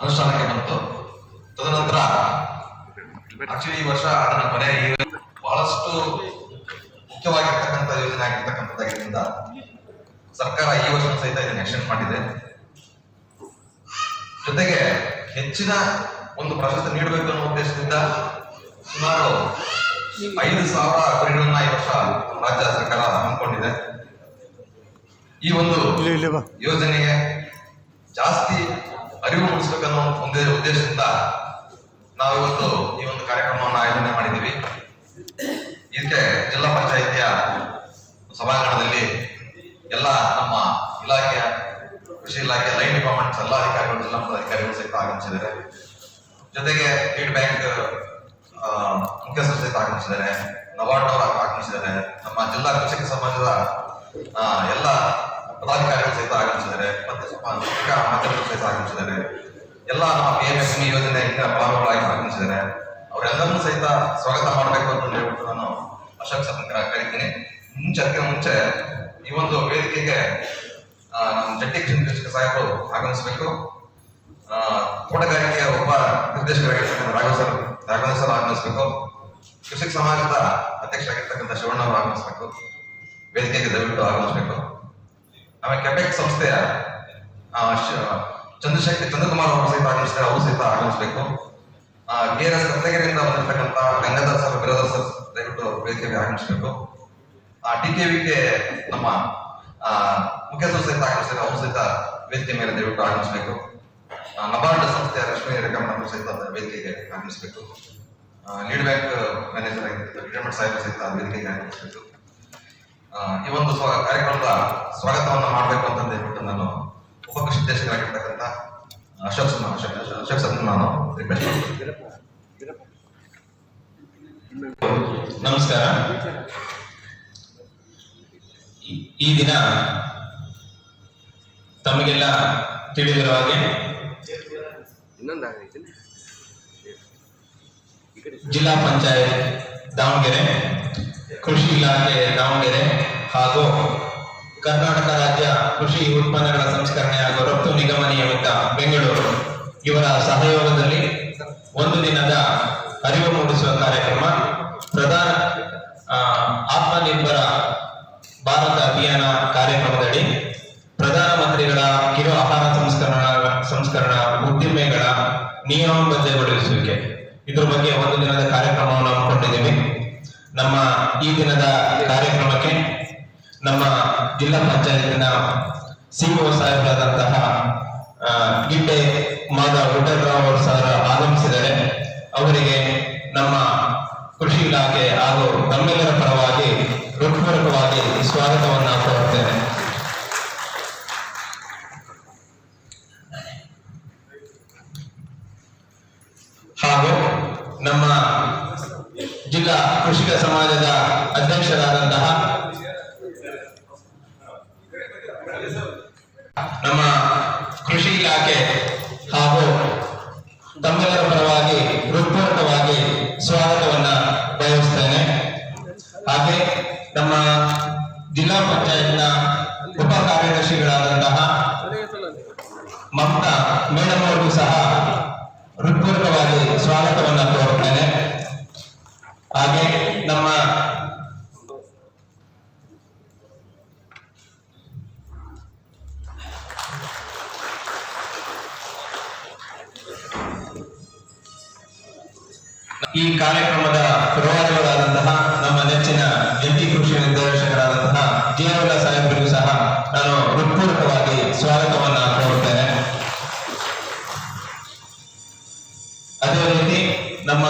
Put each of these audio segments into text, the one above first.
ಅನುಷ್ಠಾನಕ್ಕೆ ಬಂತು. ತದನಂತರ ಆಕ್ಚುಲಿ ಈ ವರ್ಷ ಅದನ್ನ ಕೊನೆ ಬಹಳಷ್ಟು ಮುಖ್ಯವಾಗಿರ್ತಕ್ಕಂಥ ಯೋಜನೆ ಆಗಿರ್ತಕ್ಕಂಥದ್ದಾಗಿದ್ದರಿಂದ ಸರ್ಕಾರ ಈ ವರ್ಷ ಸಹಿತ ಇದನ್ನು ಎಕ್ಸ್ಟೆಂಡ್ ಮಾಡಿದೆ. ಜೊತೆಗೆ ಹೆಚ್ಚಿನ ಒಂದು ಪ್ರಶಸ್ತಿ ನೀಡಬೇಕು ಅನ್ನೋ ಉದ್ದೇಶದಿಂದ ಸುಮಾರು ಐದು ಸಾವಿರ ಕುರಿಗಳನ್ನ ಈ ವರ್ಷ ರಾಜ್ಯ ಸರ್ಕಾರ ಹಮ್ಮಿಕೊಂಡಿದೆ. ಈ ಒಂದು ಯೋಜನೆಗೆ ಜಾಸ್ತಿ ಅರಿವು ಮೂಡಿಸಬೇಕನ್ನೋ ಒಂದೇ ಉದ್ದೇಶದಿಂದ ನಾವು ಇವತ್ತು ಈ ಒಂದು ಕಾರ್ಯಕ್ರಮವನ್ನು ಆಯೋಜನೆ ಮಾಡಿದ್ದೀವಿ. ಇದಕ್ಕೆ ಜಿಲ್ಲಾ ಪಂಚಾಯಿತಿಯ ಸಭಾಂಗಣದಲ್ಲಿ ಎಲ್ಲ ನಮ್ಮ ಇಲಾಖೆಯ, ಕೃಷಿ ಇಲಾಖೆ ಲೈನ್ ಡಿಪಾರ್ಟ್ಮೆಂಟ್ಸ್, ಎಲ್ಲ ಅಧಿಕಾರಿಗಳು, ಜಿಲ್ಲಾ ಮಟ್ಟದ ಅಧಿಕಾರಿಗಳು ಸಹಿತ ಆಗಮಿಸಿದ್ದಾರೆ. ಜೊತೆಗೆ ಲೀಡ್ ಬ್ಯಾಂಕ್ ಮುಖ್ಯಸ್ಥರು ಸಹಿತ ಆಗಮಿಸಿದ್ದಾರೆ. ನವಾರ್ಡ್ನವರು ಆಗಮಿಸಿದ್ದಾರೆ. ನಮ್ಮ ಜಿಲ್ಲಾ ಕೃಷಿಕ ಸಮಾಜದ ಎಲ್ಲ ಪದಾಧಿಕಾರಿಗಳು ಸಹಿತ ಆಗಮಿಸಿದ್ದಾರೆ, ಮತ್ತೆ ಮಾಧ್ಯಮಗಳು ಸಹಿತ ಆಗಮಿಸಿದ್ದಾರೆ. ಎಲ್ಲ ನಮ್ಮ ಪಿ ಎಂ ಎಸ್ ಯೋಜನೆಯಿಂದ ಫಲಾನುಭವಿಗಳಾಗಿ ಆಗಮಿಸಿದ್ದಾರೆ. ಅವರೆಲ್ಲರನ್ನೂ ಸಹಿತ ಸ್ವಾಗತ ಮಾಡಬೇಕು ಅಂತ ಹೇಳ್ಬಿಟ್ಟು ನಾನು ಅಶೋಕ್ ಸರ್ ಕರಿತೀನಿ ಮುಂಚೆ ಮುಂಚೆ ಈ ಒಂದು ವೇದಿಕೆಗೆ ನಮ್ಮ ಜಟ್ಟಿ ನಿರ್ದೇಶಕ ಸಾಹೇಬರು ಆಗಮಿಸಬೇಕು. ತೋಟಗಾರಿಕೆಯ ಒಬ್ಬ ನಿರ್ದೇಶಕರಾಗಿರ್ತಕ್ಕಂಥ ರಾಘವ ಸರ್ ರಾಘವ ಸರ್ ಆಗಮಿಸಬೇಕು. ಕೃಷಿ ಸಮಾಜದ ಅಧ್ಯಕ್ಷರಾಗಿರ್ತಕ್ಕಂಥ ಶಿವಣ್ಣ ಅವರು ಆಗಮಿಸಬೇಕು. ವೇದಿಕೆಗೆ ದಯವಿಟ್ಟು ಆಗಮಿಸಬೇಕು. ಆಮೇಲೆ ಕೆಪೆಕ್ ಸಂಸ್ಥೆಯ ಚಂದ್ರಶೇಖರ್, ಚಂದ್ರಕುಮಾರ್ ಅವರು ಸಹಿತ ಆಗಮಿಸಿದ್ದಾರೆ, ಅವರು ಸಹಿತ ಆಗಮಿಸಬೇಕು. ಕೆ ಎಸ್ ಕತ್ತಗೆರೆಯಿಂದ ಬಂದಿರತಕ್ಕಂಥ ಗಂಗಾಧರ್ ಸರ್ ಬಿರಾದರ್ ಸರ್ ದಯವಿಟ್ಟು ವೇದಿಕೆಗೆ ಆಗಮಿಸಬೇಕು. ಟಿ ಕೆ ವಿಗೆ ನಮ್ಮ ಮುಖ್ಯಸ್ಥರು ಸಹಿತ ಆಗಮಿಸಿದ್ದಾರೆ, ಅವರು ಸಹಿತ ವೇದಿಕೆ ಮೇಲೆ ದಯವಿಟ್ಟು ಆಗಮಿಸಬೇಕು. ನಬಾರ್ಡ್ ಸಂಸ್ಥೆಯ ರಶ್ಮಿ ರೆಕಮೆಂಡ್ ಸಹಿತ ವೇದಿಕೆಗೆ ಆಗಮಿಸಬೇಕು. ಲೀಡ್ ಬ್ಯಾಂಕ್ ಮ್ಯಾನೇಜರ್ ಆಗಿರ್ತಕ್ಕಂಥ ರಿಟೈರ್ಮೆಂಟ್ ಸಾಹೇಬ್ ಸಹಿತ ವೇದಿಕೆಗೆ ಆಗಮಿಸಬೇಕು. ಈ ಒಂದು ಕಾರ್ಯಕ್ರಮದ ಸ್ವಾಗತವನ್ನು ಮಾಡಬೇಕು ಅಂತ ಹೇಳ್ಬಿಟ್ಟು ನಾನು ಉಪಕೃಷಿ ದೇಶಗಳಾಗಿರ್ತಕ್ಕಂಥ ಅಶೋಕ್ ಅಶೋಕ್ ಸರ್ ನಾನು ರಿಕ್ವೆಸ್ಟ್ ಮಾಡ್ತೀನಿ. ನಮಸ್ಕಾರ. ಈ- ಈ ದಿನ ತಮಗೆಲ್ಲ ತಿಳಿದಿರುವ ಹಾಗೆ ಜಿಲ್ಲಾ ಪಂಚಾಯತ್ ದಾವಣಗೆರೆ ಕೃಷಿ ಇಲಾಖೆ ದಾವಣಗೆರೆ ಹಾಗೂ ಕರ್ನಾಟಕ ರಾಜ್ಯ ಕೃಷಿ ಉತ್ಪನ್ನಗಳ ಸಂಸ್ಕರಣೆ ಹಾಗೂ ರಫ್ತು ನಿಗಮ ನಿಯಮಿತ ಬೆಂಗಳೂರು. ಇವರ ಸಹಯೋಗದಲ್ಲಿ ಒಂದು ದಿನದ ಅರಿವು ಮೂಡಿಸುವ ಕಾರ್ಯಕ್ರಮ, ಪ್ರಧಾನ ಆತ್ಮನಿರ್ಭರ ಭಾರತ ಅಭಿಯಾನ ಕಾರ್ಯಕ್ರಮದಡಿ ಪ್ರಧಾನಮಂತ್ರಿಗಳ ಕಿರು ಆಹಾರ ಸಂಸ್ಕರಣ ಸಂಸ್ಕರಣ ಉದ್ದಿಮೆಗಳ ನಿಯಮಬದ್ಧಗೊಳಿಸುವಿಕೆ ಇದ್ರ ಬಗ್ಗೆ ಒಂದು ದಿನದ ಕಾರ್ಯಕ್ರಮಕ್ಕೆ ನಮ್ಮ ಜಿಲ್ಲಾ ಪಂಚಾಯತಿನ ಸಿಒ ಸಾಹೇಬರಾದಂತಹ ಗಿಡ್ಡೆ ಮಾದ ವಿಠಲರಾವ್ ಅವರು ಸಹ ಆಗಮಿಸಿದರೆ ಅವರಿಗೆ ನಮ್ಮ ಕೃಷಿ ಇಲಾಖೆ ಹಾಗೂ ನಮ್ಮೆಲ್ಲರ ಪರವಾಗಿ ಹೃತ್ಪೂರ್ವಕವಾಗಿ ಸ್ವಾಗತವನ್ನು ಕೋರುತ್ತೇನೆ ಹಾಗೂ ನಮ್ಮ ಜಿಲ್ಲಾ ಕೃಷಿಕ ಸಮಾಜದ ಅಧ್ಯಕ್ಷರಾದಂತಹ ನಮ್ಮ ಕೃಷಿ ಇಲಾಖೆ ಹಾಗೂ ತಮ್ಮೆಲ್ಲರ ಪರವಾಗಿ ಹೃತ್ಪೂರ್ವಕವಾಗಿ ಸ್ವಾಗತವನ್ನ ಬಯಸುತ್ತೇನೆ ಹಾಗೆ ನಮ್ಮ ಜಿಲ್ಲಾ ಪಂಚಾಯತ್ನ ಉಪ ಕಾರ್ಯದರ್ಶಿಗಳಾದಂತಹ ಮಮತಾ ಮೇಡಮ್ ಅವರಿಗೂ ಸಹ ಹೃತ್ಪೂರ್ವಕವಾಗಿ ಸ್ವಾಗತವನ್ನು ಕೋರುತ್ತೇನೆ. ಹಾಗೆ ರೀತಿ ನಮ್ಮ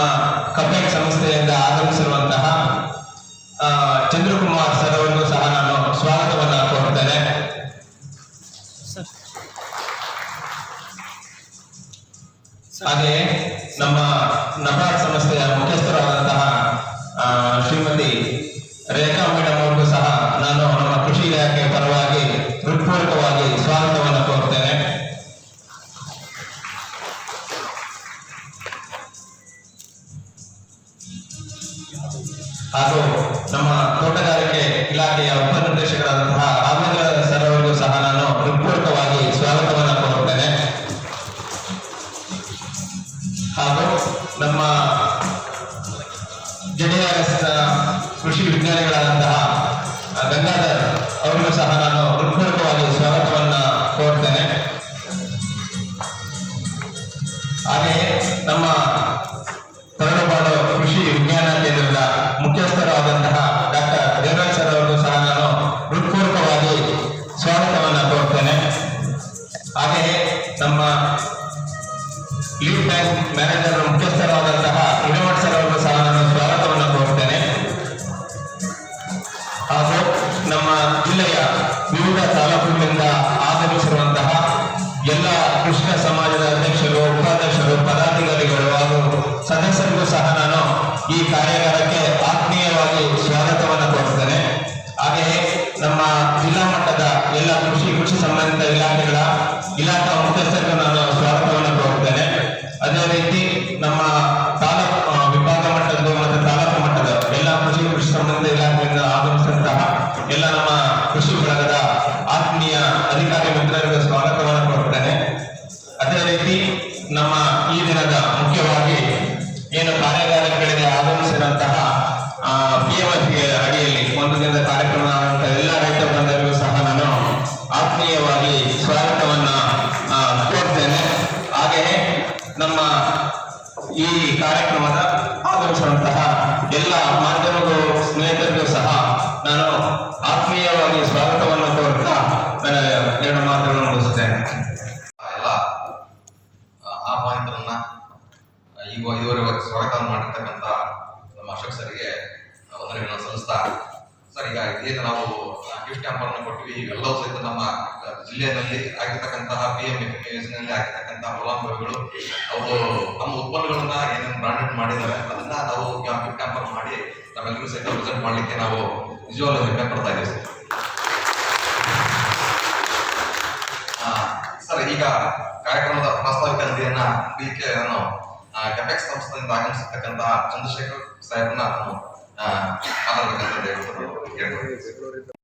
ಹಾಗೂ ನಮ್ಮ ತೋಟಗಾರಿಕೆ ಇಲಾಖೆಯ ಉಪನಿರ್ದೇಶಕರಾದಂತಹ ರಾಘವೇಂದ್ರ ಸರ್ ಅವರಿಗೂ ಸಹ ನಾನು ಹೃತ್ಪೂರ್ವಕವಾಗಿ ಸ್ವಾಗತವನ್ನು ಕೋರುತ್ತೇನೆ. ಹಾಗೂ ನಮ್ಮ ಜೆಡಿಆರ್ಎಸ್ ಕೃಷಿ ವಿಜ್ಞಾನಿಗಳಾದಂತಹ ಗಂಗಾಧರ್ ಅವರಿಗೂ ಸಹ ನಾನು ಹೃತ್ಪೂರ್ವಕವಾಗಿ ಸ್ವಾಗತವನ್ನ ಕೋರ್ತೇನೆ ಹಾಗೆಯೇ ನಮ್ಮ ನಾನು ಈ ಸರ್ ಈಗ ಏನು ನಾವು ಗಿಫ್ಟ್ ಅನ್ನು ಕೊಟ್ಟಿವಿ. ಇವೆಲ್ಲವೂ ಸಹಿತ ನಮ್ಮ ಜಿಲ್ಲೆಯಲ್ಲಿ ಆಗಿರ್ತಕ್ಕಂತಹ ಪಿ ಎಂ ಯೋಜನೆಯಲ್ಲಿ ಆಗಿರ್ತಕ್ಕಂತಹ ಫಲಾನುಭವಿಗಳು ಅವರು ನಮ್ಮ ಉತ್ಪನ್ನಗಳನ್ನ ಏನೇನು ಬ್ರಾಂಡೆಡ್ ಮಾಡಿದ್ದಾರೆ, ಅದನ್ನ ನಾವು ಗಿಫ್ಟ್ ಕ್ಯಾಂಪರ್ ಮಾಡಿ ನಮ್ಮೆಲ್ಲರಿಗೂ ಸಹಿತ ಪ್ರೆಸೆಂಟ್ ಮಾಡಲಿಕ್ಕೆ ನಾವು ನಿಜವಾಗ್ಲೂ ಹೆಮ್ಮೆ ಪಡ್ತಾ ಇದ್ದೀವಿ. ಸರ್ ಸರ್, ಈಗ ಕಾರ್ಯಕ್ರಮದ ಪ್ರಾಸ್ತಾವಿಕ ಇದಕ್ಕೆ ನಾನು ಕೆಪೆಕ್ಸ್ ಸಂಸ್ಥೆಯಿಂದ ಆಗಮಿಸಿರ್ತಕ್ಕಂತಹ ಚಂದ್ರಶೇಖರ್ ಸಾಹೇಬ್ನ ನಾನು ಮಾತಾಡ್ಬೇಕಂತ ಹೇಳ್ಬಿಟ್ಟು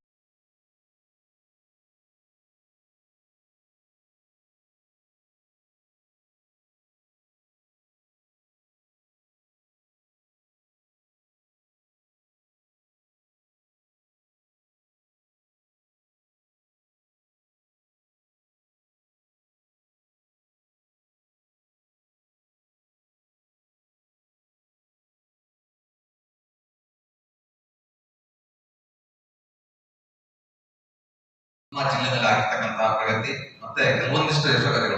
ನಮ್ಮ ಜಿಲ್ಲೆಯಲ್ಲಿ ಆಗಿರ್ತಕ್ಕಂತಹ ಪ್ರಗತಿ ಮತ್ತೆ ಕೆಲವೊಂದಿಷ್ಟು ಯಶೋಗಾರಿಗಳು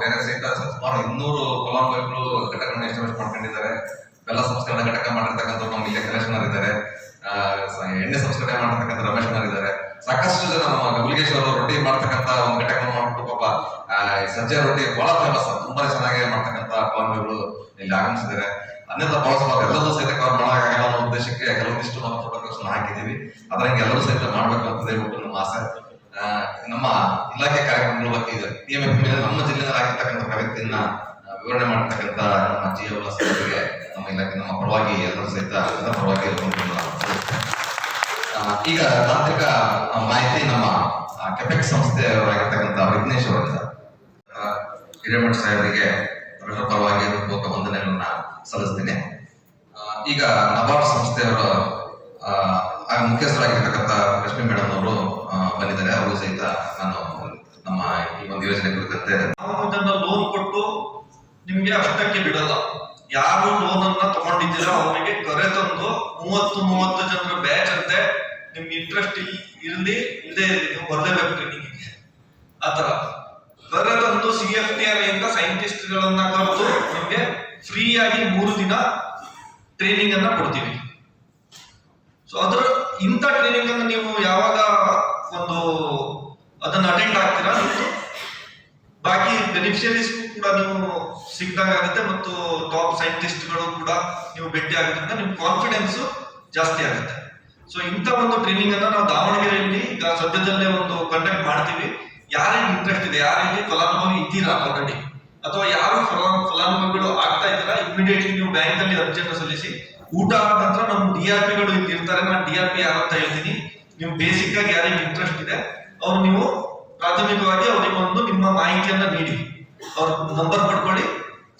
ಬೇರೆ ಸಹಿತ ಸುಮಾರು ಇನ್ನೂರು ಫಲಾನುಭವಿಗಳು ಘಟಕಗಳನ್ನ ಎಸ್ಟಾಬ್ಲಿಷ್ ಮಾಡ್ಕೊಂಡಿದ್ದಾರೆ. ಬೆಲ್ಲ ಸಂಸ್ಕರಣ ಘಟಕ ಮಾಡಿರ್ತಕ್ಕಂಥ ನಮ್ಮ ಇಲ್ಲೇ ಕಲೇಶ್ವರ್ ಇದ್ದಾರೆ. ಎಣ್ಣೆ ಸಂಸ್ಕರಣೆ ಮಾಡಿರ್ತಕ್ಕಂಥ ರಮೇಶ್ನರ್ ಇದ್ದಾರೆ. ಸಾಕಷ್ಟು ಜನ ನಮ್ಮ ಗಮಲಿಗೇಶ್ವರ ರೊಟ್ಟಿ ಮಾಡ್ತಕ್ಕಂಥ ಒಂದು ಘಟಕ ಮಾಡ್ಬಿಟ್ಟು ಪಾಪ ಸಜ್ಜೆ ರೊಟ್ಟಿ ಬಹಳ ಫೇಮಸ್ ತುಂಬಾ ಚೆನ್ನಾಗಿ ಮಾಡ್ತಕ್ಕಂಥ ಫಲಾನುಭವಿಗಳು ಇಲ್ಲಿ ಆಗಮಿಸಿದ್ದಾರೆ. ಅನ್ಯಥ ಬಹಳ ಎಲ್ಲರೂ ಸಹಿತ ಕವರ್ ಮಾಡೋಕ್ಕಾಗಲ್ಲ ಅನ್ನೋ ಉದ್ದೇಶಕ್ಕೆ ಕೆಲವೊಂದಿಷ್ಟು ನಾವು ಫೋಟೋಗ್ರಾಫ್ಸ್ ಹಾಕಿದ್ದೀವಿ. ಅದರಂಗೆ ಎಲ್ಲರೂ ಸಹಿತ ಮಾಡಬೇಕು ಅಂತ ಹೇಳ್ಬಿಟ್ಟು ನಮ್ಮ ಆಸೆ. ನಮ್ಮ ಇಲಾಖೆ ಕಾರ್ಯಕ್ರಮಗಳ ಬಗ್ಗೆ ಇದೆ. PMF ಮೇಲೆ ನಮ್ಮ ಜಿಲ್ಲೆಯಲ್ಲಿ ಆಗಿರ್ತಕ್ಕಂಥ ಪ್ರಗತಿಯನ್ನ ವಿವರಣೆ ಮಾಡ್ತಕ್ಕಂಥ ನಮ್ಮ ಜಿ ಎಲ್ ನಮ್ಮ ಇಲಾಖೆ, ನಮ್ಮ ಪರವಾಗಿ ಎಲ್ಲರೂ ಸಹಿತ ಎಲ್ಲರ ಪರವಾಗಿ ಈಗ ತಾಂತ್ರಿಕ ಮಾಹಿತಿ ನಮ್ಮ ಕೆಪೆಕ್ ಸಂಸ್ಥೆಯವರಾಗಿರ್ತಕ್ಕಂಥ ವಿಘ್ನೇಶ್ ಅವರಿಂದ. ಹಿರೇಮಠ ಸಾಹೇಬರಿಗೆ ಪರವಾಗಿ ಹೃತ್ಪೂರ್ವಕ ವಂದನೆಗಳನ್ನ ಸಲ್ಲಿಸ್ತೀನಿ. ಈಗ ನಬಾರ್ಡ್ ಸಂಸ್ಥೆಯವರ ಮುಖ್ಯಸ್ಥರಾಗಿರ್ತಕ್ಕಂಥ ಲಕ್ಷ್ಮೀ ಮೇಡಮ್ ಅವರು ಬಂದಿದ್ದಾರೆ. ಅವರು ಸಹಿತ ನಾನು ನಮ್ಮ ಈ ಒಂದು ಯೋಜನೆ ಕುರಿತಂತೆ ಲೋನ್ ಕೊಟ್ಟು ನಿಮ್ಗೆ ಅಷ್ಟಕ್ಕೆ ಬಿಡಲ್ಲ. ಯಾರು ಲೋನ್ ಅನ್ನ ತಗೊಂಡಿದ್ದೀರಾ ಅವರಿಗೆ ಕರೆ ತಂದು ಮೂವತ್ತು ಮೂವತ್ತು ಜನರ ಬ್ಯಾಚ್ ಅಂತೆ ನಿಮ್ಗೆ ಇಂಟ್ರೆಸ್ಟ್ ಇರ್ಲಿ ಇಲ್ಲದೆ ಇರ್ಲಿ, ನೀವು ಬರ್ಲೇಬೇಕು ಟ್ರೈನಿಂಗ್ ಆತರ ಕರೆ ತಂದು ಸಿ ಎಫ್ ಟಿ ಆರ್ ಇಂದ ಸೈಂಟಿಸ್ಟ್ ಗಳನ್ನ ಕರೆದು ನಿಮ್ಗೆ ಫ್ರೀ ಆಗಿ ಮೂರು ದಿನ ಟ್ರೈನಿಂಗ್ ಅನ್ನ ಕೊಡ್ತೀವಿ. ಸೊ ಅದರ ಇಂಥ ಟ್ರೈನಿಂಗ್ ಅನ್ನು ನೀವು ಯಾವಾಗ ಒಂದು ಅದನ್ನ ಅಟೆಂಡ್ ಆಗ್ತೀರಾ? ಬಾಕಿ ಬೆನಿಫಿಷರೀಸ್ ಕೂಡ ನೀವು ಸಿಗ್ದಂಗೆ ಆಗುತ್ತೆ ಮತ್ತು ಟಾಪ್ ಸೈಂಟಿಸ್ಟ್ಗಳು ಕೂಡ ನೀವು ಭೇಟಿ ಆಗೋದ್ರಿಂದ ನಿಮ್ಮ ಕಾನ್ಫಿಡೆನ್ಸ್ ಜಾಸ್ತಿ ಆಗುತ್ತೆ. ಸೊ ಇಂಥ ಒಂದು ಟ್ರೈನಿಂಗ್ ಅನ್ನ ನಾವು ದಾವಣಗೆರೆಯಲ್ಲಿ ಈಗ ಸದ್ಯದಲ್ಲೇ ಒಂದು ಕಂಡಕ್ಟ್ ಮಾಡ್ತೀವಿ. ಯಾರಿಗೆ ಇಂಟ್ರೆಸ್ಟ್ ಇದೆ? ಯಾರಿಗೆ ಫಲಾನುಭವಿ ಇದ್ದೀರಾ ಆಲ್ರೆಡಿ ಅಥವಾ ಯಾರು ಫಲಾ ಫಲಾನುಭವಿಗಳು ಆಗ್ತಾ ಇದ್ದೀರಾ? ಇಮಿಡಿಯೇಟ್ಲಿ ನೀವು ಬ್ಯಾಂಕ್ ಅಲ್ಲಿ ಅರ್ಜಿಯನ್ನು ಸಲ್ಲಿಸಿ, ಊಟ ಆದ ನಂತರ ನಮ್ಮ ಡಿ ಆರ್ ಪಿಗಳು ಇರ್ತಾರೆ. ನಾನು ಡಿ ಆರ್ ಪಿ ಯಾರು ಅಂತ ಹೇಳ್ತೀನಿ. ನೀವು ಬೇಸಿಕ್ ಆಗಿ ಯಾರಿಗೆ ಇಂಟ್ರೆಸ್ಟ್ ಇದೆ. ಅವ್ರು ನೀವು ಪ್ರಾಥಮಿಕವಾಗಿ ಅವ್ರಿಗೆ ಒಂದು ನಿಮ್ಮ ಮಾಹಿತಿಯನ್ನ ನೀಡಿ. ಅವ್ರ ನಂಬರ್ ಪಡ್ಕೊಳ್ಳಿ.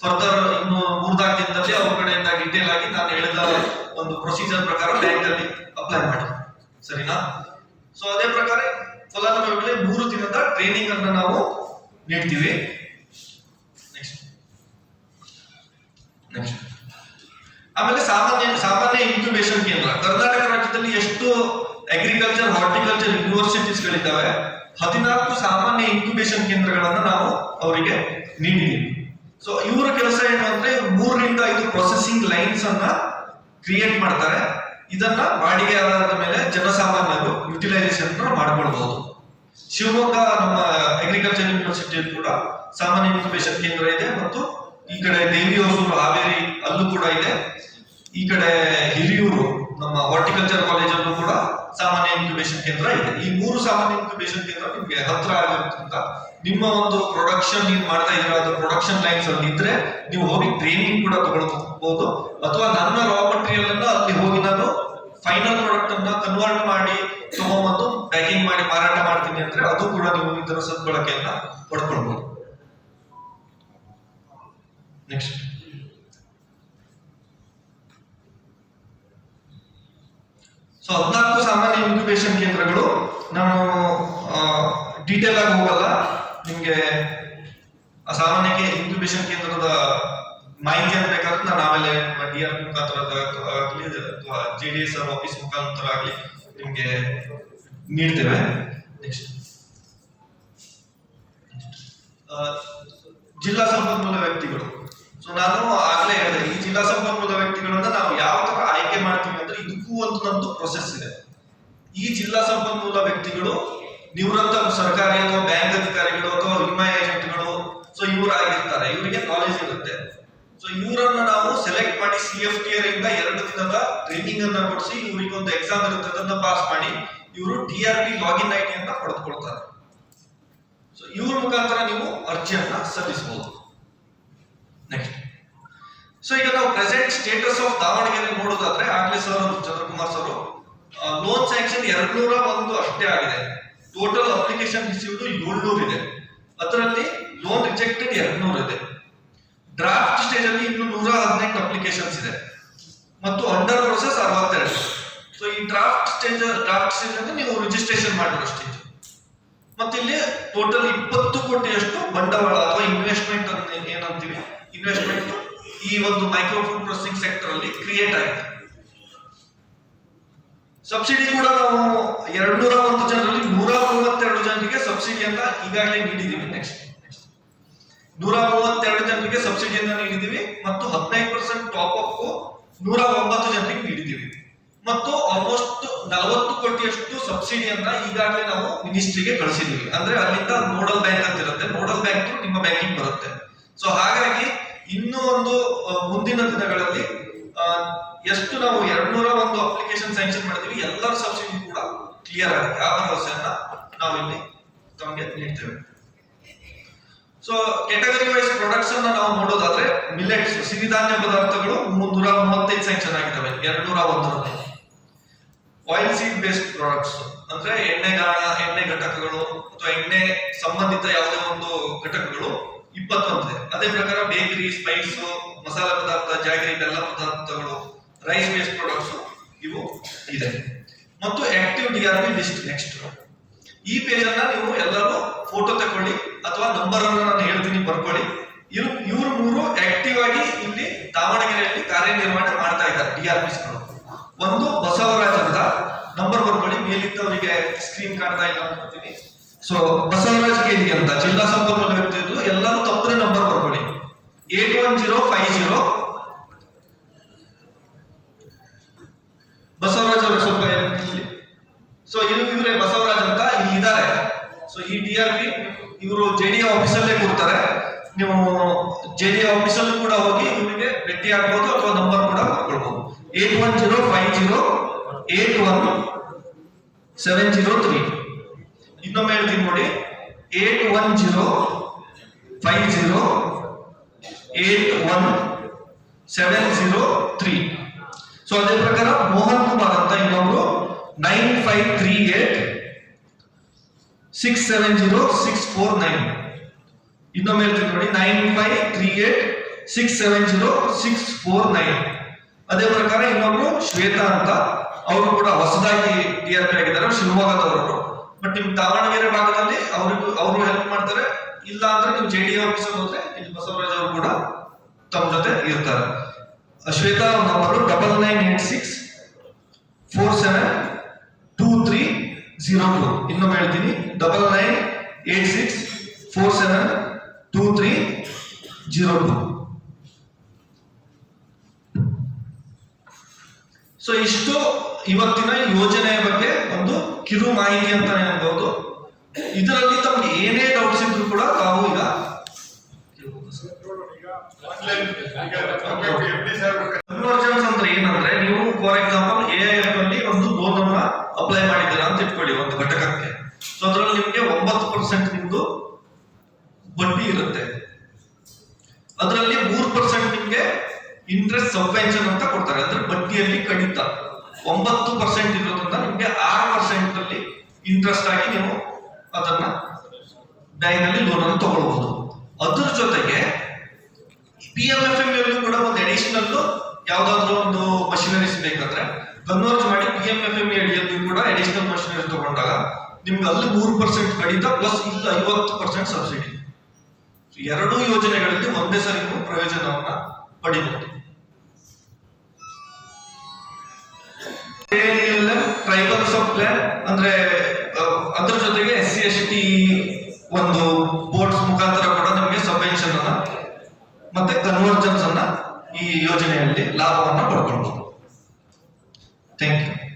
ಫರ್ದರ್ ಇನ್ನು ಮೂರ್ನಾಲ್ಕು ದಿನದಲ್ಲಿ ಅವ್ರ ಕಡೆಯಿಂದ ಡೀಟೇಲ್ ಆಗಿ ನಾನು ಹೇಳಿದ ಒಂದು ಪ್ರೊಸೀಜರ್ ಪ್ರಕಾರ ಬ್ಯಾಂಕ್ ಅಲ್ಲಿ ಅಪ್ಲೈ ಮಾಡಿ. ಸರಿನಾ? ಸೊ ಅದೇ ಪ್ರಕಾರ ಫಲಾನುಭವಿಗಳಿಗೆ ಮೂರು ದಿನದ ಟ್ರೈನಿಂಗ್ ಅನ್ನ ನಾವು ನೀಡ್ತೀವಿ ನೆಕ್ಸ್ಟ್ ಆಮೇಲೆ ಸಾಮಾನ್ಯ ಸಾಮಾನ್ಯ ಇನ್ಕ್ಯುಬೇಷನ್ ಕೇಂದ್ರ. ಕರ್ನಾಟಕ ರಾಜ್ಯದಲ್ಲಿ ಎಷ್ಟು ಅಗ್ರಿಕಲ್ಚರ್ ಹಾರ್ಟಿಕಲ್ಚರ್ ಯೂನಿವರ್ಸಿಟೀಸ್ ಗಳಿದ್ದಾವೆ ಹದಿನಾಲ್ಕು ಸಾಮಾನ್ಯ ಇನ್ಕ್ಯುಬೇಷನ್ ಕೇಂದ್ರಗಳನ್ನ ನಾವು ಅವರಿಗೆ ನೀಡಿದ್ದೀವಿ. ಸೊ ಇವರ ಕೆಲಸ ಏನು ಅಂದ್ರೆ ಮೂರರಿಂದ ಐದು ಪ್ರೊಸೆಸಿಂಗ್ ಲೈನ್ಸ್ ಅನ್ನ ಕ್ರಿಯೇಟ್ ಮಾಡ್ತಾರೆ. ಇದನ್ನ ಬಾಡಿಗೆ ಆಧಾರದ ಮೇಲೆ ಜನಸಾಮಾನ್ಯರು ಯುಟಿಲೈಸೇಷನ್ ಮಾಡ್ಕೊಳ್ಬಹುದು. ಶಿವಮೊಗ್ಗ ನಮ್ಮ ಅಗ್ರಿಕಲ್ಚರ್ ಯೂನಿವರ್ಸಿಟಿಯಲ್ಲಿ ಕೂಡ ಸಾಮಾನ್ಯ ಇನ್ಕ್ಯುಬೇಷನ್ ಕೇಂದ್ರ ಇದೆ ಮತ್ತು ಈ ಕಡೆ ದೇವಿ ಹೊಸೂರು ಹಾವೇರಿ ಅಲ್ಲೂ ಕೂಡ ಇದೆ. ಈ ಕಡೆ ಹಿರಿಯೂರು, ನಮ್ಮ ಹಾರ್ಟಿಕಲ್ಚರ್ ಕಾಲೇಜಲ್ಲೂ ಕೂಡ ಸಾಮಾನ್ಯ ಇನ್ಕ್ಯುಬೇಷನ್ ಕೇಂದ್ರ ಇದೆ. ಈ ಮೂರು ಸಾಮಾನ್ಯ ಇನ್ಕ್ಯುಬೇಷನ್ ಕೇಂದ್ರ ನಿಮ್ಗೆ ಹತ್ರ ಆಗಿರೋದ್ರಿಂದ ನಿಮ್ಮ ಒಂದು ಪ್ರೊಡಕ್ಷನ್ ನೀವು ಮಾಡ್ತಾ ಇದ್ದೀರಾ ಅದು ಪ್ರೊಡಕ್ಷನ್ ಲೈನ್ಸ್ ಅಲ್ಲಿ ಇದ್ರೆ ನೀವು ಹೋಗಿ ಟ್ರೈನಿಂಗ್ ಕೂಡ ತಗೊಳ್ಬಹುದು. ಅಥವಾ ನನ್ನ ರಾ ಮಟೀರಿಯಲ್ ಅನ್ನ ಅಲ್ಲಿ ಹೋಗಿ ನಾನು ಫೈನಲ್ ಪ್ರಾಡಕ್ಟ್ ಅನ್ನ ಕನ್ವರ್ಟ್ ಮಾಡಿ ತಗೊಂಬಂದು ಪ್ಯಾಕಿಂಗ್ ಮಾಡಿ ಮಾರಾಟ ಮಾಡ್ತೀನಿ ಅಂದ್ರೆ ಅದು ಕೂಡ ನೀವು ಇದರ ಸದ್ಬಳಕೆಯನ್ನ ಪಡ್ಕೊಳ್ಬಹುದು. ನೆಕ್ಸ್ಟ್ ಸೊ ಹದಿನಾಲ್ಕು ಸಾಮಾನ್ಯ ಇನ್ಕ್ಯುಬೇಷನ್ ಕೇಂದ್ರಗಳು. ನಾನು ಡೀಟೇಲ್ ಆಗಿ ಹೋಗಲ್ಲ. ನಿಮ್ಗೆ ಸಾಮಾನ್ಯಕ್ಕೆ ಇನ್ಕ್ಯುಬೇಷನ್ ಕೇಂದ್ರದ ಮಾಹಿತಿಯನ್ನು ಬೇಕಾದ್ರೆ ನಾನು ಆಮೇಲೆ ಡಿ ಆರ್ ಮುಖಾಂತರ ಆಗಲಿ ಅಥವಾ ಜೆ ಡಿ ಎಸ್ ಆಫೀಸ್ ಮುಖಾಂತರ ಆಗಲಿ ನಿಮಗೆ ನೀಡ್ತೇವೆ. ನೆಕ್ಸ್ಟ್ ಜಿಲ್ಲಾ ಸಂಪನ್ಮೂಲ ವ್ಯಕ್ತಿಗಳು. ಸೊ ನಾನು ಆಗ್ಲೇ ಹೇಳಿದೆ, ಈ ಜಿಲ್ಲಾ ಸಂಪನ್ಮೂಲ ವ್ಯಕ್ತಿಗಳನ್ನ ನಾವು ಯಾವ ತರ ಆಯ್ಕೆ ಮಾಡ್ತೀವಿ ಅಂದ್ರೆ ಇದಕ್ಕೂ ಒಂದು ನಮ್ದು ಪ್ರೊಸೆಸ್ ಇದೆ. ಈ ಜಿಲ್ಲಾ ಸಂಪನ್ಮೂಲ ವ್ಯಕ್ತಿಗಳು ನಿವೃತ್ತ ಸರ್ಕಾರಿ ಅಥವಾ ಬ್ಯಾಂಕ್ ಅಧಿಕಾರಿಗಳು ಅಥವಾ ವಿಮಾ ಏಜೆಂಟ್ಗಳು ಸೊ ಇವರು ಆಗಿರ್ತಾರೆ, ಇವರಿಗೆ ನಾಲೆಜ್ ಇರುತ್ತೆ. ಸೊ ಇವರನ್ನ ನಾವು ಸೆಲೆಕ್ಟ್ ಮಾಡಿ ಸಿ ಎಫ್ ಟಿ ಆರ್ ಇಂದ ಎರಡು ದಿನದ ಟ್ರೈನಿಂಗ್ ಅನ್ನ ಕೊಡಿಸಿ ಇವರಿಗೆ ಒಂದು ಎಕ್ಸಾಮ್ ಇರುತ್ತೆ, ಅದನ್ನ ಪಾಸ್ ಮಾಡಿ ಇವರು ಟಿ ಆರ್ ಪಿ ಲಾಗಿನ್ ಐ ಅನ್ನ ಪಡೆದುಕೊಳ್ತಾರೆ. ಸೊ ಇವ್ರ ಮುಖಾಂತರ ನೀವು ಅರ್ಜಿಯನ್ನ ಸಲ್ಲಿಸಬಹುದು ನೆಕ್ಸ್ಟ್ ಸೊ ಈಗ ನಾವು ಪ್ರೆಸೆಂಟ್ ಸ್ಟೇಟಸ್ ಆಫ್ ದಾವಣಗೆರೆ ನೋಡೋದಾದ್ರೆ, ಆಗ್ಲೇ sir Chandrakumar sir loan sanction ಎರಡ್ ನೂರ ಒಂದು ಅಷ್ಟೇ ಆಗಿದೆ. ಟೋಟಲ್ ಅಪ್ಲಿಕೇಶನ್ ರಿಸೀವ್ಡ್ ಏಳ್ನೂರು ಇದೆ. ಅದರಲ್ಲಿ ಲೋನ್ ರಿಜೆಕ್ಟೆಡ್ ಎರಡ್ ನೂರು ಇದೆ. ಡ್ರಾಫ್ಟ್ ಸ್ಟೇಜ್ ಅಲ್ಲಿ ಇನ್ನು ನೂರ ಹದಿನೆಂಟು ಅಪ್ಲಿಕೇಶನ್ಸ್ ಇದೆ. ಮತ್ತು ಅಂಡರ್ ಪ್ರೊಸೆಸ್ ಅರವತ್ತೆರಡು. ಸೊ ಈ ಡ್ರಾಫ್ಟ್ ಸ್ಟೇಜ್ ಡ್ರಾಫ್ಟ್ ಸ್ಟೇಜ್ ಅಂದ್ರೆ ನೀವು ರಿಜಿಸ್ಟ್ರೇಷನ್ ಮಾಡಿರೋ ಸ್ಟೇಜ್ ಮತ್ತಿಲ್ಲಿ ಟೋಟಲ್ ಇಪ್ಪತ್ತು ಕೋಟಿಯಷ್ಟು ಬಂಡವಾಳ ಅಥವಾ ಇನ್ವೆಸ್ಟ್ಮೆಂಟ್ ಅಂತ ಏನಂತೀವಿ? ಇನ್ವೆಸ್ಟ್ಮೆಂಟ್ ಈ ಒಂದು ಮೈಕ್ರೋ ಫುಡ್ ಪ್ರೊಸೆಸಿಂಗ್ ಸೆಕ್ಟರ್ ಅಲ್ಲಿ ಕ್ರಿಯೇಟ್ ಆಗಿದೆ ಸಬ್ಸಿಡಿ ಕೂಡ ನಾವು ಎರಡ್ ನೂರ ಒಂದು ಜನರಲ್ಲಿ ನೂರ ಮೂವತ್ತೆರಡು ಜನರಿಗೆ ಅಂತ ಈಗಾಗಲೇ ನೀಡಿದ್ದೀವಿ. ನೆಕ್ಸ್ಟ್ ನೂರ ಮೂವತ್ತೆರಡು ಜನರಿಗೆ ಸಬ್ಸಿಡಿಯನ್ನ ನೀಡಿದ್ದೀವಿ ಮತ್ತು ಹದಿನೈದು ಪರ್ಸೆಂಟ್ ಟಾಪ್ ಅಪ್ ನೂರ ಒಂಬತ್ತು ಜನರಿಗೆ ನೀಡಿದ್ದೀವಿ. ಮತ್ತು ಆಲ್ಮೋಸ್ಟ್ ನಲವತ್ತು ಕೋಟಿಯಷ್ಟು ಸಬ್ಸಿಡಿಯನ್ನ ಈಗಾಗಲೇ ನಾವು ಮಿನಿಸ್ಟ್ರಿಗೆ ಕಳಿಸಿದ್ದೀವಿ. ಅಂದ್ರೆ ಅಲ್ಲಿಂದ ನೋಡಲ್ ಬ್ಯಾಂಕ್ ಅಂತ ಇರುತ್ತೆ. ನೋಡಲ್ ಬ್ಯಾಂಕ್ ನಿಮ್ಮ ಬ್ಯಾಂಕಿಂಗ್ ಬರುತ್ತೆ. ಸೊ ಹಾಗಾಗಿ ಇನ್ನೂ ಒಂದು ಮುಂದಿನ ದಿನಗಳಲ್ಲಿ ಎಷ್ಟು ನಾವು ಎರಡ್ನೂರ ಒಂದು ಅಪ್ಲಿಕೇಶನ್ ಸ್ಯಾಂಕ್ಷನ್ ಮಾಡಿದೀವಿ, ಎಲ್ಲರ ಸಬ್ಸಿಡಿ ಕೂಡ ಕ್ಲಿಯರ್ ಆಗುತ್ತೆ. ಆ ಭರವಸೆಯನ್ನ ನಾವಿಲ್ಲಿ ತಮಗೆ ನೀಡ್ತೇವೆ. ಸೊ ಕೆಟಗರಿ ವೈಸ್ ಪ್ರೊಡಕ್ಷನ್ ಅನ್ನ ನಾವು ನೋಡೋದಾದ್ರೆ ಮಿಲೆಟ್ಸ್ ಸಿರಿಧಾನ್ಯ ಪದಾರ್ಥಗಳು ಮುನ್ನೂರ ಮೂವತ್ತೈದು ಸ್ಯಾಂಕ್ಷನ್ ಆಗಿದ್ದಾವೆ. ಎರಡ್ನೂರ ಒಂದರಲ್ಲಿ. ಆಯಿಲ್ ಸೀಡ್ ಬೇಸ್ಡ್ ಪ್ರಾಡಕ್ಟ್ಸ್ ಅಂದ್ರೆ ಎಣ್ಣೆಗಾಣ ಎಣ್ಣೆ ಘಟಕಗಳು ಅಥವಾ ಎಣ್ಣೆ ಸಂಬಂಧಿತ ಯಾವುದೇ ಒಂದು ಘಟಕಗಳು ಇಪ್ಪತ್ತೊಂದಿದೆ ಅದೇ ಪ್ರಕಾರ ಬೇಕರಿ ಸ್ಪೈಸ್ ಮಸಾಲೆ ಪದಾರ್ಥ, ಜಾಗರಿ, ಬೆಲ್ಲ ಪದಾರ್ಥಗಳು ರೈಸ್ ಬೇಸ್ಡ್ ಪ್ರಾಡಕ್ಟ್ಸ್ ಇವು ಇದೆ. ಮತ್ತು active D R B list next ಈ ಪೇಜ್ ಅನ್ನ ನೀವು ಎಲ್ಲರೂ ಫೋಟೋ ತಕೊಳ್ಳಿ ಅಥವಾ ನಂಬರ್ ಅನ್ನು ನಾನು ಹೇಳ್ತೀನಿ ಬರ್ಕೊಳ್ಳಿ. ಇವ್ರು ಇವರು ಮೂರು ಆಕ್ಟಿವ್ ಆಗಿ ಇಲ್ಲಿ ದಾವಣಗೆರೆಯಲ್ಲಿ ಕಾರ್ಯನಿರ್ವಹಣೆ ಮಾಡ್ತಾ ಇದ್ದಾರೆ ಡಿ ಆರ್ ಪಿಸ್ಗಳು ಒಂದು ಬಸವರಾಜ್ ಅಂತ. ನಂಬರ್ ಬರ್ಕೊಳ್ಳಿ. ಮೇಲಿದ್ದವರಿಗೆ ಸ್ಕ್ರೀನ್ ಕಾಣ್ತಾ ಇಲ್ಲ ಅನ್ಕೊಳ್ತೀನಿ ಸೊ ಬಸವರಾಜ್ ಕೇಳಿ ಅಂತ ಜಿಲ್ಲಾ ಸಂಪರ್ಕ ವ್ಯಕ್ತಿದ್ದು ಎಲ್ಲರೂ ತಪ್ಪದೆ ನಂಬರ್ ಬರ್ಕೊಳ್ಳಿ. Eight one zero five zero. Basavaraj ಅವರು ಸ್ವಲ್ಪ ಸೊ ಇನ್ನು ಇವರೇ ಬಸವರಾಜ್ ಅಂತ, ಇಲ್ಲಿ ಇದ್ದಾರೆ ಸೊ ಈ ಡಿ ಆರ್ ಪಿ, ಇವರು ಜೆ ಡಿ ಆಫೀಸಲ್ಲೇ ಕೊಡ್ತಾರೆ ನೀವು ಜೆ ಡಿ ಆಫೀಸಲ್ಲೂ ಕೂಡ ಹೋಗಿ ಇವರಿಗೆ ಭೇಟಿ ಆಗ್ಬೋದು ಅಥವಾ ನಂಬರ್ ಕೂಡ ಬರ್ಕೊಳ್ಬಹುದು eight one zero five zero, eight one, seven zero three. ಇನ್ನೊಮ್ಮೆ ಹೇಳ್ತೀನಿ ನೋಡಿ. Eight one zero five zero eight one seven zero three. So ಅದೇ ಪ್ರಕಾರ ಮೋಹನ್ ಕುಮಾರ್ ಅಂತ ಇನ್ನೊಬ್ರು nine five three eight six seven zero six four nine. ಇನ್ನೊಮ್ಮೆ ಹೇಳ್ತೀನಿ ನೋಡಿ, nine five three eight six seven zero six four nine. ಅದೇ ಪ್ರಕಾರ ಇನ್ನೊಬ್ರು ಶ್ವೇತಾ ಅಂತ, ಅವರು ಕೂಡ ಹೊಸದಾಗಿ ಟಿ ಆರ್ ಪಿ ಆಗಿದ್ದಾರೆ ಶಿವಮೊಗ್ಗದವರು ಬಟ್ ನಿಮ್ ದಾವಣಗೆರೆ ಭಾಗದಲ್ಲಿ ಅವರಿಗೂ ಅವರು ಹೆಲ್ಪ್ ಮಾಡ್ತಾರೆ. ಇಲ್ಲ ಅಂದ್ರೆ ನೀವು ಜೆ ಡಿ ಆಫೀಸ್ ಹೋದ್ರೆ ಇಲ್ಲಿ ಬಸವರಾಜ್ ಅವರು ಕೂಡ ತಮ್ಮ ಜೊತೆ ಇರ್ತಾರೆ. Shweta number double nine eight six four seven two three zero two ಇನ್ನೊಮ್ಮೆ ಹೇಳ್ತೀನಿ. Double nine eight six four seven two three zero two so ಇಷ್ಟು ಇವತ್ತಿನ ಯೋಜನೆಯ ಬಗ್ಗೆ ಒಂದು ಕಿರು ಮಾಹಿತಿ ಅಂತಾನೆ ಅನ್ಬಹುದು ಇದರಲ್ಲಿ ತಮ್ಗೆ ಏನೇ ಡೌಟ್ಸ್ ಇದ್ರು ಕೂಡ ತಾವು ಈಗ ಕನ್ವರ್ಜೆನ್ಸ್ ಅಂದ್ರೆ ಏನಂದ್ರೆ ನೀವು ಫಾರ್ ಎಕ್ಸಾಂಪಲ್ ಎ ಎಫ್ ಅಲ್ಲಿ ಒಂದು ಲೋನ್ ಅನ್ನ ಅಪ್ಲೈ ಮಾಡಿದ್ದೀರಾ ಅಂತ ಇಟ್ಕೊಳ್ಳಿ ಒಂದು ಘಟಕಕ್ಕೆ ಸೊ ಅದ್ರಲ್ಲಿ ನಿಮ್ಗೆ ಒಂಬತ್ತು ಪರ್ಸೆಂಟ್ ನಿಮ್ದು ಬಡ್ಡಿ ಇರುತ್ತೆ ಅದರಲ್ಲಿ ಮೂರ್ ಪರ್ಸೆಂಟ್ ನಿಮ್ಗೆ ಇಂಟ್ರೆಸ್ಟ್ ಸಬ್ವೆನ್ಷನ್ ಅಂತ ಕೊಡ್ತಾರೆ ಅಂದ್ರೆ ಬಡ್ಡಿಯಲ್ಲಿ ಕಡಿತ ಒಂಬತ್ತು ಪರ್ಸೆಂಟ್ ಇರೋದ್ರಿಂದ ನಿಮಗೆ ಆರು ಪರ್ಸೆಂಟ್ ಅಲ್ಲಿ ಇಂಟ್ರೆಸ್ಟ್ ಆಗಿ ನೀವು ಅದನ್ನ ಬ್ಯಾಂಕ್ನಲ್ಲಿ ಲೋನ್ ಅನ್ನು ತಗೊಳ್ಬಹುದು. ಅದ್ರ ಜೊತೆಗೆ ಪಿ ಎಂ ಎಫ್ ಎಂ ಕೂಡ ಒಂದು ಅಡಿಷನಲ್ ಯಾವ್ದಾದ್ರು ಒಂದು ಮಷಿನರೀಸ್ ಬೇಕಂದ್ರೆ ಕನ್ವರ್ಟ್ ಮಾಡಿ ಪಿ ಎಂ ಎಫ್ ಎಂ ಅಡಿಯಲ್ಲಿ ಕೂಡ ಅಡಿಷನಲ್ ಮಷಿನರಿ ತಗೊಂಡಾಗ ನಿಮ್ಗೆ ಅಲ್ಲಿ ಮೂರು ಪರ್ಸೆಂಟ್ ಕಡಿತ ಪ್ಲಸ್ ಇಲ್ಲಿ ಐವತ್ತು ಪರ್ಸೆಂಟ್ ಸಬ್ಸಿಡಿ ಎರಡೂ ಯೋಜನೆಗಳಲ್ಲಿ ಒಂದೇ ಸರಿ ನೀವು ಪ್ರಯೋಜನವನ್ನ ಪಡಿಬಹುದು. ಟ್ರೈಬಲ್ ಆಫ್ ಪ್ಲಾನ್ ಅಂದ್ರೆ ಅದ್ರ ಜೊತೆಗೆ ಎಸ್ ಸಿ ಎಸ್ ಟಿ ಒಂದು ಬೋರ್ಡ್ಸ್ ಮುಖಾಂತರ ಕೂಡ ನಮಗೆ ಸಬ್ವೆನ್ಷನ್ ಅನ್ನ ಮತ್ತೆ ಕನ್ವರ್ಜನ್ಸ್ ಅನ್ನ ಈ ಯೋಜನೆಯಲ್ಲಿ ಲಾಭವನ್ನು ಪಡ್ಕೊಳ್ಬಹುದು ಥ್ಯಾಂಕ್ ಯು